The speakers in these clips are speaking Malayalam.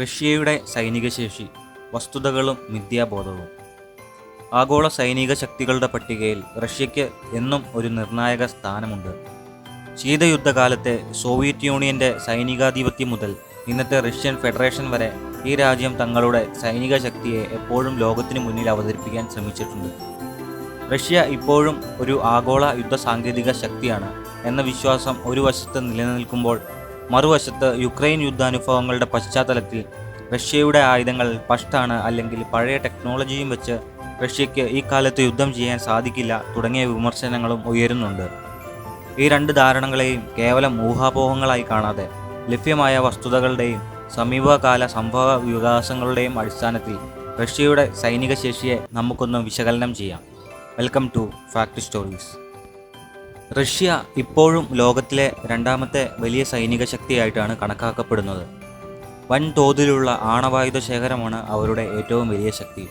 റഷ്യയുടെ സൈനിക ശേഷി വസ്തുതകളും മിഥ്യാബോധവും. ആഗോള സൈനിക ശക്തികളുടെ പട്ടികയിൽ റഷ്യയ്ക്ക് എന്നും ഒരു നിർണായക സ്ഥാനമുണ്ട്. ശീതയുദ്ധകാലത്തെ സോവിയറ്റ് യൂണിയന്റെ സൈനികാധിപത്യം മുതൽ ഇന്നത്തെ റഷ്യൻ ഫെഡറേഷൻ വരെ ഈ രാജ്യം തങ്ങളുടെ സൈനിക ശക്തിയെ എപ്പോഴും ലോകത്തിന് മുന്നിൽ അവതരിപ്പിക്കാൻ ശ്രമിച്ചിട്ടുണ്ട്. റഷ്യ ഇപ്പോഴും ഒരു ആഗോള യുദ്ധ സാങ്കേതിക ശക്തിയാണ് എന്ന വിശ്വാസം ഒരു വശത്ത് നിലനിൽക്കുമ്പോൾ മറുവശത്ത് യുക്രൈൻ യുദ്ധാനുഭവങ്ങളുടെ പശ്ചാത്തലത്തിൽ റഷ്യയുടെ ആയുധങ്ങൾ പഷ്ടാണ് അല്ലെങ്കിൽ പഴയ ടെക്നോളജിയും വെച്ച് റഷ്യയ്ക്ക് ഈ കാലത്ത് യുദ്ധം ചെയ്യാൻ സാധിക്കില്ല തുടങ്ങിയ വിമർശനങ്ങളും ഉയരുന്നുണ്ട്. ഈ രണ്ട് ധാരണകളെയും കേവലം ഊഹാപോഹങ്ങളായി കാണാതെ ലഭ്യമായ വസ്തുതകളുടെയും സമീപകാല സംഭവ വികാസങ്ങളുടെയും അടിസ്ഥാനത്തിൽ റഷ്യയുടെ സൈനിക ശേഷിയെ നമുക്കൊന്ന് വിശകലനം ചെയ്യാം. Welcome to fact stories. Russia ഇപ്പോഴും ലോകത്തിലെ രണ്ടാമത്തെ വലിയ സൈനിക ശക്തിയായിട്ടാണ് കണക്കാക്കപ്പെടുന്നത്. വൻതോതിലുള്ള ആണവായുധ ശേഖരമാണ് അവരുടെ ഏറ്റവും വലിയ ശക്തി.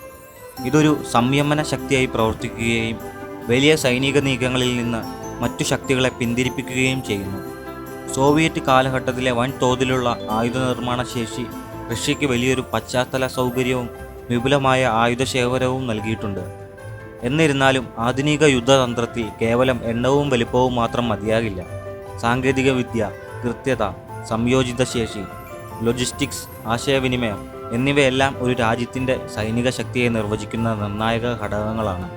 ഇതൊരു സംയമന ശക്തിയായി പ്രവർത്തിക്കുകയും വലിയ സൈനിക നീക്കങ്ങളിൽ നിന്ന് മറ്റു ശക്തികളെ പിന്തിരിപ്പിക്കുകയും ചെയ്യുന്നു. സോവിയറ്റ് കാലഘട്ടത്തിലെ വൻതോതിലുള്ള ആയുധ നിർമ്മാണ ശേഷി റഷ്യയ്ക്ക് വലിയൊരു പശ്ചാത്തല സൗകര്യവും വിപുലമായ ആയുധ ശേഖരവും നൽകിയിട്ടുണ്ട്. എന്നിരുന്നാലും ആധുനിക യുദ്ധതന്ത്രത്തിൽ കേവലം എണ്ണവും വലിപ്പവും മാത്രം മതിയാകില്ല. സാങ്കേതികവിദ്യ കൃത്യത സംയോജിത ശേഷി ലോജിസ്റ്റിക്സ് ആശയവിനിമയം എന്നിവയെല്ലാം ഒരു രാജ്യത്തിന്റെ സൈനിക ശക്തിയെ നിർവചിക്കുന്ന നിർണായക ഘടകങ്ങളാണ്.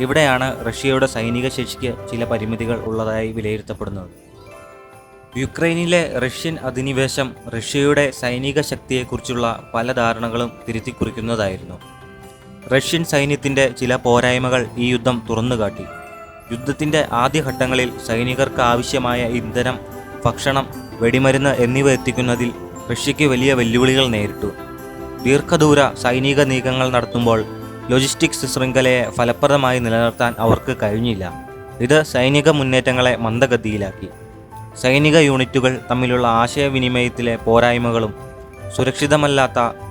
ഇവിടെയാണ് റഷ്യയുടെ സൈനിക ശേഷിക്ക് ചില പരിമിതികൾ ഉള്ളതായി വിലയിരുത്തപ്പെടുന്നത്. യുക്രൈനിലെ റഷ്യൻ അധിനിവേശം റഷ്യയുടെ സൈനിക ശക്തിയെക്കുറിച്ചുള്ള പല ധാരണകളും തിരുത്തിക്കുറിക്കുന്നതായിരുന്നു. റഷ്യൻ സൈന്യത്തിന്റെ ചില പോരായ്മകൾ ഈ യുദ്ധം തുറന്നുകാട്ടി. യുദ്ധത്തിന്റെ ആദ്യഘട്ടങ്ങളിൽ സൈനികർക്ക് ആവശ്യമായ ഇന്ധനം ഭക്ഷണം വെടിമരുന്ന് എന്നിവ എത്തിക്കുന്നതിൽ റഷ്യയ്ക്ക് വലിയ വെല്ലുവിളികൾ നേരിട്ടു. ദീർഘദൂര സൈനിക നീക്കങ്ങൾ നടത്തുമ്പോൾ ലോജിസ്റ്റിക്സ് ശൃംഖലയെ ഫലപ്രദമായി നിലനിർത്താൻ അവർക്ക് കഴിഞ്ഞില്ല. ഇത് സൈനിക മുന്നേറ്റങ്ങളെ മന്ദഗതിയിലാക്കി. സൈനിക യൂണിറ്റുകൾ തമ്മിലുള്ള ആശയവിനിമയത്തിലെ പോരായ്മകളും സുരക്ഷിതമല്ലാത്ത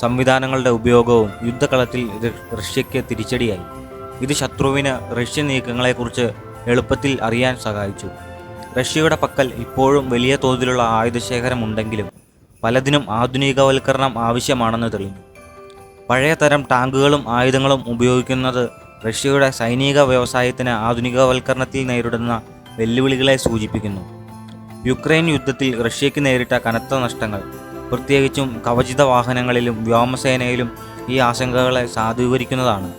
സംവിധാനങ്ങളുടെ ഉപയോഗവും യുദ്ധകളത്തിൽ റഷ്യയ്ക്ക് തിരിച്ചടിയായി. ഇത് ശത്രുവിന് റഷ്യൻ നീക്കങ്ങളെക്കുറിച്ച് എളുപ്പത്തിൽ അറിയാൻ സഹായിച്ചു. റഷ്യയുടെ പക്കൽ ഇപ്പോഴും വലിയ തോതിലുള്ള ആയുധശേഖരമുണ്ടെങ്കിലും പലതിനും ആധുനികവൽക്കരണം ആവശ്യമാണെന്ന് തെളിഞ്ഞു പഴയ തരം ടാങ്കുകളും ആയുധങ്ങളും ഉപയോഗിക്കുന്നത് റഷ്യയുടെ സൈനിക വ്യവസായത്തിന് ആധുനികവൽക്കരണത്തിൽ നേരിടുന്ന വെല്ലുവിളികളെ സൂചിപ്പിക്കുന്നു. യുക്രൈൻ യുദ്ധത്തിൽ റഷ്യയ്ക്ക് നേരിട്ട കനത്ത നഷ്ടങ്ങൾ പ്രത്യേകിച്ചും കവചിത വാഹനങ്ങളിലും വ്യോമസേനയിലും ഈ ആശങ്കകളെ സാധൂകരിക്കുന്നതാണ്.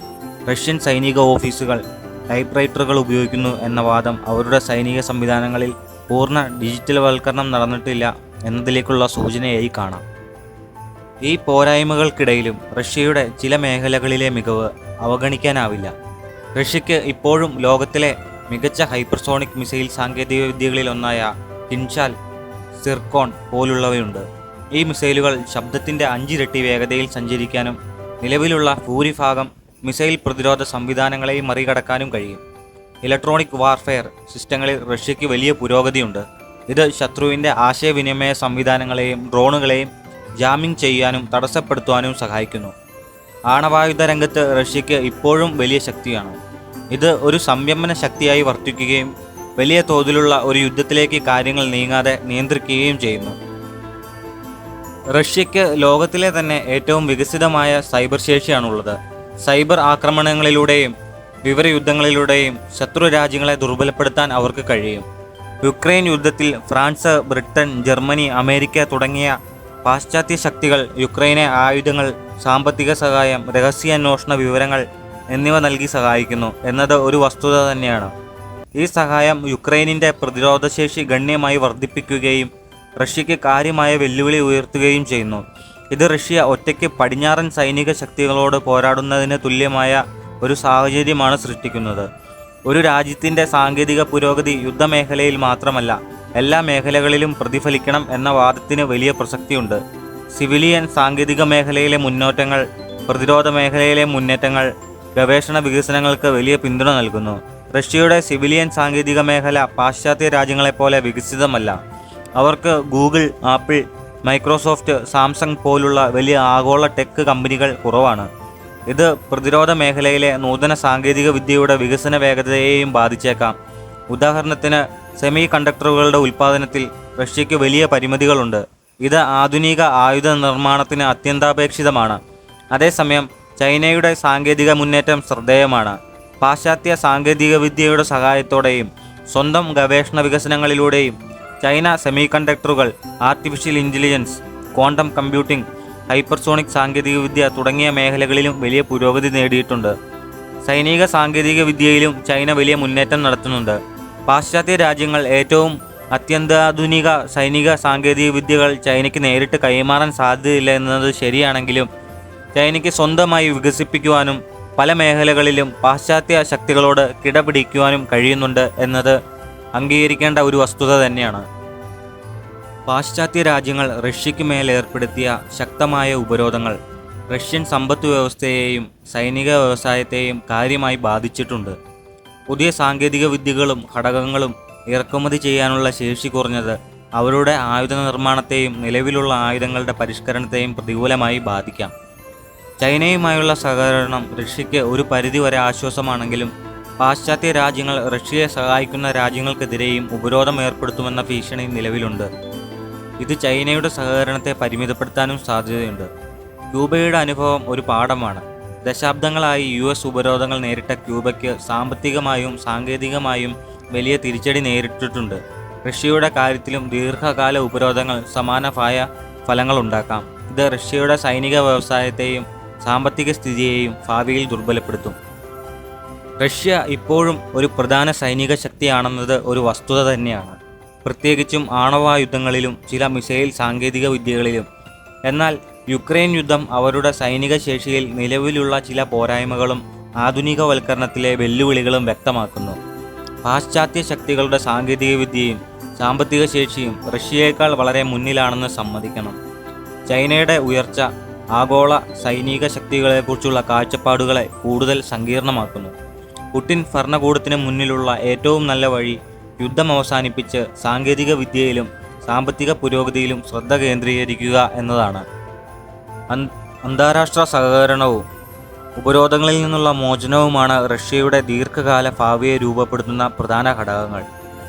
റഷ്യൻ സൈനിക ഓഫീസുകൾ ടൈപ്പ്റൈറ്ററുകൾ ഉപയോഗിക്കുന്നു എന്ന വാദം അവരുടെ സൈനിക സംവിധാനങ്ങളിൽ പൂർണ ഡിജിറ്റൽവൽക്കരണം നടന്നിട്ടില്ല എന്നതിലേക്കുള്ള സൂചനയായി കാണാം. ഈ പോരായ്മകൾക്കിടയിലും റഷ്യയുടെ ചില മേഖലകളിലെ മികവ് അവഗണിക്കാനാവില്ല. റഷ്യയ്ക്ക് ഇപ്പോഴും ലോകത്തിലെ മികച്ച ഹൈപ്പർസോണിക് മിസൈൽ സാങ്കേതികവിദ്യകളിലൊന്നായ ഹിൻഷാൽ സിർക്കോൺ പോലുള്ളവയുണ്ട്. ഈ മിസൈലുകൾ ശബ്ദത്തിന്റെ അഞ്ചിരട്ടി വേഗതയിൽ സഞ്ചരിക്കാനും നിലവിലുള്ള ഭൂരിഭാഗം മിസൈൽ പ്രതിരോധ സംവിധാനങ്ങളെയും മറികടക്കാനും കഴിയും. ഇലക്ട്രോണിക് വാർഫെയർ സിസ്റ്റങ്ങളിൽ റഷ്യയ്ക്ക് വലിയ പുരോഗതിയുണ്ട്. ഇത് ശത്രുവിന്റെ ആശയവിനിമയ സംവിധാനങ്ങളെയും ഡ്രോണുകളെയും ജാമിംഗ് ചെയ്യാനും തടസ്സപ്പെടുത്തുവാനും സഹായിക്കുന്നു. ആണവായുധ രംഗത്ത് റഷ്യയ്ക്ക് ഇപ്പോഴും വലിയ ശക്തിയാണ്. ഇത് ഒരു സംയമന ശക്തിയായി വർത്തിക്കുകയും വലിയ തോതിലുള്ള ഒരു യുദ്ധത്തിലേക്ക് കാര്യങ്ങൾ നീങ്ങാതെ നിയന്ത്രിക്കുകയും ചെയ്യുന്നു. റഷ്യയ്ക്ക് ലോകത്തിലെ തന്നെ ഏറ്റവും വികസിതമായ സൈബർ ശേഷിയാണുള്ളത്. സൈബർ ആക്രമണങ്ങളിലൂടെയും വിവരയുദ്ധങ്ങളിലൂടെയും ശത്രു രാജ്യങ്ങളെ ദുർബലപ്പെടുത്താൻ അവർക്ക് കഴിയും. യുക്രൈൻ യുദ്ധത്തിൽ ഫ്രാൻസ് ബ്രിട്ടൻ ജർമ്മനി അമേരിക്ക തുടങ്ങിയ പാശ്ചാത്യ ശക്തികൾ യുക്രൈനെ ആയുധങ്ങൾ സാമ്പത്തിക സഹായം രഹസ്യാന്വേഷണ വിവരങ്ങൾ എന്നിവ നൽകി സഹായിക്കുന്നു എന്നത് ഒരു വസ്തുത തന്നെയാണ്. ഈ സഹായം യുക്രൈനിന്റെ പ്രതിരോധശേഷി ഗണ്യമായി വർദ്ധിപ്പിക്കുകയും റഷ്യയ്ക്ക് കാര്യമായ വെല്ലുവിളി ഉയർത്തുകയും ചെയ്യുന്നു. ഇത് റഷ്യ ഒറ്റയ്ക്ക് പടിഞ്ഞാറൻ സൈനിക ശക്തികളോട് പോരാടുന്നതിന് തുല്യമായ ഒരു സാഹചര്യമാണ് സൃഷ്ടിക്കുന്നത്. ഒരു രാജ്യത്തിന്റെ സാങ്കേതിക പുരോഗതി യുദ്ധമേഖലയിൽ മാത്രമല്ല എല്ലാ മേഖലകളിലും പ്രതിഫലിക്കണം എന്ന വാദത്തിന് വലിയ പ്രസക്തിയുണ്ട്. സിവിലിയൻ സാങ്കേതിക മേഖലയിലെ മുന്നേറ്റങ്ങൾ പ്രതിരോധ മേഖലയിലെ മുന്നേറ്റങ്ങൾ ഗവേഷണ വികസനങ്ങൾക്ക് വലിയ പിന്തുണ നൽകുന്നു. റഷ്യയുടെ സിവിലിയൻ സാങ്കേതിക മേഖല പാശ്ചാത്യ രാജ്യങ്ങളെപ്പോലെ വികസിതമല്ല. അവർക്ക് ഗൂഗിൾ ആപ്പിൾ മൈക്രോസോഫ്റ്റ് സാംസങ് പോലുള്ള വലിയ ആഗോള ടെക് കമ്പനികൾ കുറവാണ്. ഇത് പ്രതിരോധ മേഖലയിലെ നൂതന സാങ്കേതിക വിദ്യയുടെ വികസന വേഗതയെയും ബാധിച്ചേക്കാം. ഉദാഹരണത്തിന് സെമി കണ്ടക്ടറുകളുടെ ഉൽപ്പാദനത്തിൽ റഷ്യയ്ക്ക് വലിയ പരിമിതികളുണ്ട്. ഇത് ആധുനിക ആയുധ നിർമ്മാണത്തിന് അത്യന്താപേക്ഷിതമാണ്. അതേസമയം ചൈനയുടെ സാങ്കേതിക മുന്നേറ്റം ശ്രദ്ധേയമാണ്. പാശ്ചാത്യ സാങ്കേതിക വിദ്യയുടെ സഹായത്തോടെയും സ്വന്തം ഗവേഷണ വികസനങ്ങളിലൂടെയും ചൈന സെമി കണ്ടക്ടറുകൾ artificial intelligence quantum computing hypersonic സാങ്കേതികവിദ്യ തുടങ്ങിയ മേഖലകളിലും വലിയ പുരോഗതി നേടിയിട്ടുണ്ട്. സൈനിക സാങ്കേതികവിദ്യയിലും ചൈന വലിയ മുന്നേറ്റം നടത്തുന്നുണ്ട്. പാശ്ചാത്യ രാജ്യങ്ങൾ ഏറ്റവും അത്യന്താധുനിക സൈനിക സാങ്കേതിക വിദ്യകൾ ചൈനയ്ക്ക് നേരിട്ട് കൈമാറാൻ സാധ്യതയില്ല എന്നത് ശരിയാണെങ്കിലും ചൈനയ്ക്ക് സ്വന്തമായി വികസിപ്പിക്കുവാനും പല മേഖലകളിലും പാശ്ചാത്യ ശക്തികളോട് കിടപിടിക്കുവാനും കഴിയുന്നുണ്ട് എന്നത് അംഗീകരിക്കേണ്ട ഒരു വസ്തുത തന്നെയാണ്. പാശ്ചാത്യ രാജ്യങ്ങൾ റഷ്യയ്ക്ക് മേൽ ഏർപ്പെടുത്തിയ ശക്തമായ ഉപരോധങ്ങൾ റഷ്യൻ സമ്പദ് വ്യവസ്ഥയെയും സൈനിക വ്യവസായത്തെയും കാര്യമായി ബാധിച്ചിട്ടുണ്ട്. പുതിയ സാങ്കേതിക വിദ്യകളും ഘടകങ്ങളും ഇറക്കുമതി ചെയ്യാനുള്ള ശേഷി കുറഞ്ഞത് അവരുടെ ആയുധ നിർമ്മാണത്തെയും നിലവിലുള്ള ആയുധങ്ങളുടെ പരിഷ്കരണത്തെയും പ്രതികൂലമായി ബാധിക്കാം. ചൈനയുമായുള്ള സഹകരണം റഷ്യയ്ക്ക് ഒരു പരിധിവരെ ആശ്വാസമാണെങ്കിലും പാശ്ചാത്യ രാജ്യങ്ങൾ റഷ്യയെ സഹായിക്കുന്ന രാജ്യങ്ങൾക്കെതിരെയും ഉപരോധം ഏർപ്പെടുത്തുമെന്ന ഭീഷണി നിലവിലുണ്ട്. ഇത് ചൈനയുടെ സഹകരണത്തെ പരിമിതപ്പെടുത്താനും സാധ്യതയുണ്ട്. ക്യൂബയുടെ അനുഭവം ഒരു പാഠമാണ്. ദശാബ്ദങ്ങളായി യു എസ് ഉപരോധങ്ങൾ നേരിട്ട ക്യൂബയ്ക്ക് സാമ്പത്തികമായും സാങ്കേതികമായും വലിയ തിരിച്ചടി നേരിട്ടിട്ടുണ്ട്. റഷ്യയുടെ കാര്യത്തിലും ദീർഘകാല ഉപരോധങ്ങൾ സമാനമായ ഫലങ്ങളുണ്ടാക്കാം ഇത് റഷ്യയുടെ സൈനിക വ്യവസായത്തെയും സാമ്പത്തിക സ്ഥിതിയെയും ഭാവിയിൽ ദുർബലപ്പെടുത്തും. റഷ്യ ഇപ്പോഴും ഒരു പ്രധാന സൈനിക ശക്തിയാണെന്നത് ഒരു വസ്തുത തന്നെയാണ്. പ്രത്യേകിച്ചും ആണവായുധങ്ങളിലും ചില മിസൈൽ സാങ്കേതിക വിദ്യകളിലും. എന്നാൽ യുക്രൈൻ യുദ്ധം അവരുടെ സൈനിക ശേഷിയിൽ നിലവിലുള്ള ചില പോരായ്മകളും ആധുനികവൽക്കരണത്തിലെ വെല്ലുവിളികളും വ്യക്തമാക്കുന്നു. പാശ്ചാത്യ ശക്തികളുടെ സാങ്കേതിക വിദ്യയും സാമ്പത്തിക ശേഷിയും റഷ്യയേക്കാൾ വളരെ മുന്നിലാണെന്ന് സമ്മതിക്കണം. ചൈനയുടെ ഉയർച്ച ആഗോള സൈനിക ശക്തികളെക്കുറിച്ചുള്ള കാഴ്ചപ്പാടുകളെ കൂടുതൽ സങ്കീർണമാക്കുന്നു. പുടിൻ ഭരണകൂടത്തിന് മുന്നിലുള്ള ഏറ്റവും നല്ല വഴി യുദ്ധം അവസാനിപ്പിച്ച് സാങ്കേതിക വിദ്യയിലും സാമ്പത്തിക പുരോഗതിയിലും ശ്രദ്ധ കേന്ദ്രീകരിക്കുക എന്നതാണ്. അന്താരാഷ്ട്ര സഹകരണവും ഉപരോധങ്ങളിൽ നിന്നുള്ള മോചനവുമാണ് റഷ്യയുടെ ദീർഘകാല ഭാവിയെ രൂപപ്പെടുത്തുന്ന പ്രധാന ഘടകങ്ങൾ.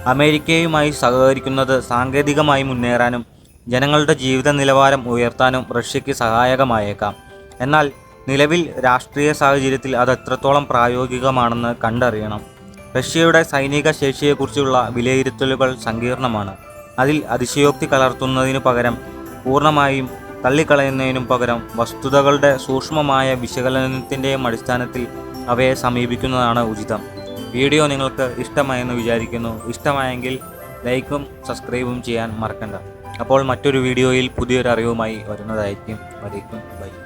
അമേരിക്കയുമായി സഹകരിക്കുന്നത് സാങ്കേതികമായി മുന്നേറാനും ജനങ്ങളുടെ ജീവിത നിലവാരം ഉയർത്താനും റഷ്യയ്ക്ക് സഹായകമായേക്കാം. എന്നാൽ നിലവിൽ രാഷ്ട്രീയ സാഹചര്യത്തിൽ അത് എത്രത്തോളം പ്രായോഗികമാണെന്ന് കണ്ടറിയണം. റഷ്യയുടെ സൈനിക ശേഷിയെക്കുറിച്ചുള്ള വിലയിരുത്തലുകൾ സങ്കീർണമാണ്. അതിൽ അതിശയോക്തി കലർത്തുന്നതിനു പകരം പൂർണമായും തള്ളിക്കളയുന്നതിനും പകരം വസ്തുതകളുടെ സൂക്ഷ്മമായ വിശകലനത്തിന്റെയും അടിസ്ഥാനത്തിൽ അവയെ സമീപിക്കുന്നതാണ് ഉചിതം. വീഡിയോ നിങ്ങൾക്ക് ഇഷ്ടമായെന്ന് വിചാരിക്കുന്നു. ഇഷ്ടമായെങ്കിൽ ലൈക്കും സബ്സ്ക്രൈബും ചെയ്യാൻ മറക്കണ്ട. അപ്പോൾ മറ്റൊരു വീഡിയോയിൽ പുതിയൊരു അറിവുമായി വരുന്നതായിരിക്കും. വരയ്ക്കും ബൈ.